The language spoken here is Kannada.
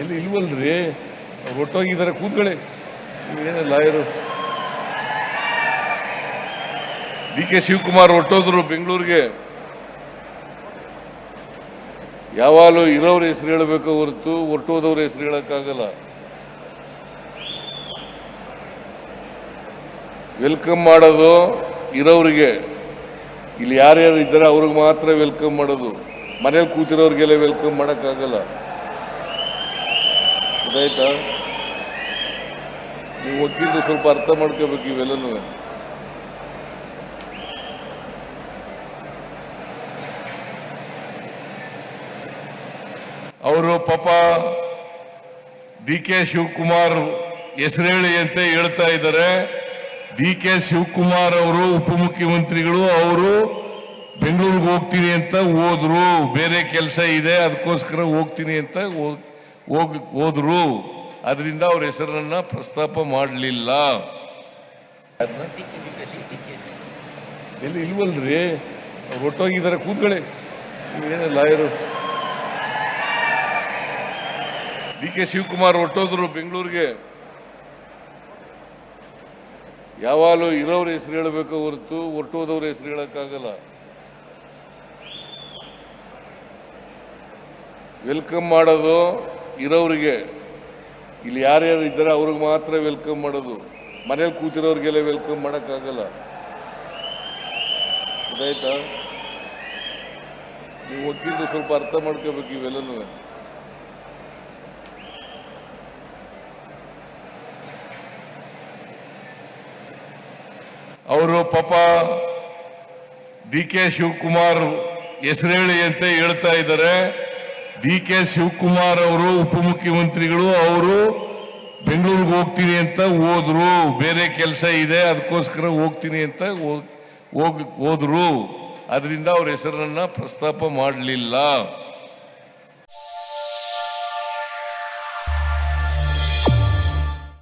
ಎಲ್ಲಿ ಇಲ್ವಲ್ರಿ? ಅವ್ರು ಒಟ್ಟೋಗಿದ್ದಾರೆ ಕೂತ್ಕೊಳ್ಳಿ. ಏನು ಲಾಯರು? ಡಿ ಕೆ ಶಿವಕುಮಾರ್ ಹೊಟ್ಟೋದ್ರು ಬೆಂಗಳೂರಿಗೆ. ಯಾವಾಗಲೂ ಇರೋರ ಹೆಸರು ಹೇಳಬೇಕು ಹೊರತು ಹೊರಟೋದವ್ರ ಹೆಸರು ಹೇಳಕ್ಕಾಗಲ್ಲ. ವೆಲ್ಕಮ್ ಮಾಡೋದು ಇರೋರಿಗೆ ಇಲ್ಲಿ ಯಾರ್ಯಾರು ಇದ್ದಾರೆ, ಅವ್ರಿಗೆ ಮಾತ್ರ ವೆಲ್ಕಮ್ ಮಾಡೋದು. ಮನೇಲಿ ಕೂತಿರೋರಿಗೆಲ್ಲ ವೆಲ್ಕಮ್ ಮಾಡೋಕ್ಕಾಗಲ್ಲ. ಗೊತ್ತಾಯ್ತಾ ನೀವು ವಕೀಲರು ಸ್ವಲ್ಪ ಅರ್ಥ ಮಾಡ್ಕೋಬೇಕು ಇವೆಲ್ಲನೂ. ಅವರು ಪಾಪ ಡಿ ಕೆ ಶಿವಕುಮಾರ್ ಹೆಸರೇಳಿ ಅಂತ ಹೇಳ್ತಾ ಇದ್ದಾರೆ. ಡಿ ಕೆ ಶಿವಕುಮಾರ್ ಅವರು ಉಪಮುಖ್ಯಮಂತ್ರಿಗಳು, ಅವರು ಬೆಂಗಳೂರಿಗೆ ಹೋಗ್ತೀನಿ ಅಂತ ಹೋದ್ರು. ಬೇರೆ ಕೆಲಸ ಇದೆ, ಅದಕ್ಕೋಸ್ಕರ ಹೋಗ್ತೀನಿ ಅಂತ ಹೋಗ್, ಹೋದ್ರು. ಅದರಿಂದ ಅವ್ರ ಹೆಸರನ್ನ ಪ್ರಸ್ತಾಪ ಮಾಡಲಿಲ್ಲ. ಎಲ್ಲಿ, ಇಲ್ವಲ್ರಿ? ಅವ್ರು ಒಟ್ಟೋಗಿದ್ದಾರೆ ಕೂತ್ಕೊಳ್ಳಿ. ನೀವೇನು ಲಾಯರು? ಡಿ ಕೆ ಶಿವಕುಮಾರ್ ಒಟ್ಟೋದ್ರು ಬೆಂಗಳೂರಿಗೆ. ಯಾವಾಗಲೂ ಇರೋರ ಹೆಸರು ಹೇಳಬೇಕು ಹೊರತು ಹೊರಟೋದವ್ರ ಹೆಸರು ಹೇಳಕ್ಕಾಗಲ್ಲ. ವೆಲ್ಕಮ್ ಮಾಡೋದು ಇರೋರಿಗೆ, ಇಲ್ಲಿ ಯಾರ್ಯಾರು ಇದ್ದಾರೆ ಅವ್ರಿಗೆ ಮಾತ್ರ ವೆಲ್ಕಮ್ ಮಾಡೋದು. ಮನೇಲಿ ಕೂತಿರೋರಿಗೆಲ್ಲ ವೆಲ್ಕಮ್ ಮಾಡೋಕ್ಕಾಗಲ್ಲ. ಗೊತ್ತಾಯ್ತಾ? ನೀವು ವಕೀಲರು ಸ್ವಲ್ಪ ಅರ್ಥ ಮಾಡ್ಕೋಬೇಕು ಇವೆಲ್ಲನೂ. ಅವರು ಪಾಪ ಡಿ ಕೆ ಶಿವಕುಮಾರ್ ಹೆಸರೇಳಿ ಅಂತ ಹೇಳ್ತಾ ಇದ್ದಾರೆ. ಡಿ ಕೆ ಶಿವಕುಮಾರ್ ಅವರು, ಉಪಮುಖ್ಯಮಂತ್ರಿಗಳು ಅವರು ಬೆಂಗಳೂರಿಗೆ ಹೋಗ್ತೀನಿ ಅಂತ ಹೋದ್ರು. ಬೇರೆ ಕೆಲಸ ಇದೆ, ಅದಕ್ಕೋಸ್ಕರ ಹೋಗ್ತೀನಿ ಅಂತ ಹೋಗ್ ಹೋದ್ರು. ಅದರಿಂದ ಅವ್ರ ಹೆಸರನ್ನ ಪ್ರಸ್ತಾಪ ಮಾಡಲಿಲ್ಲ.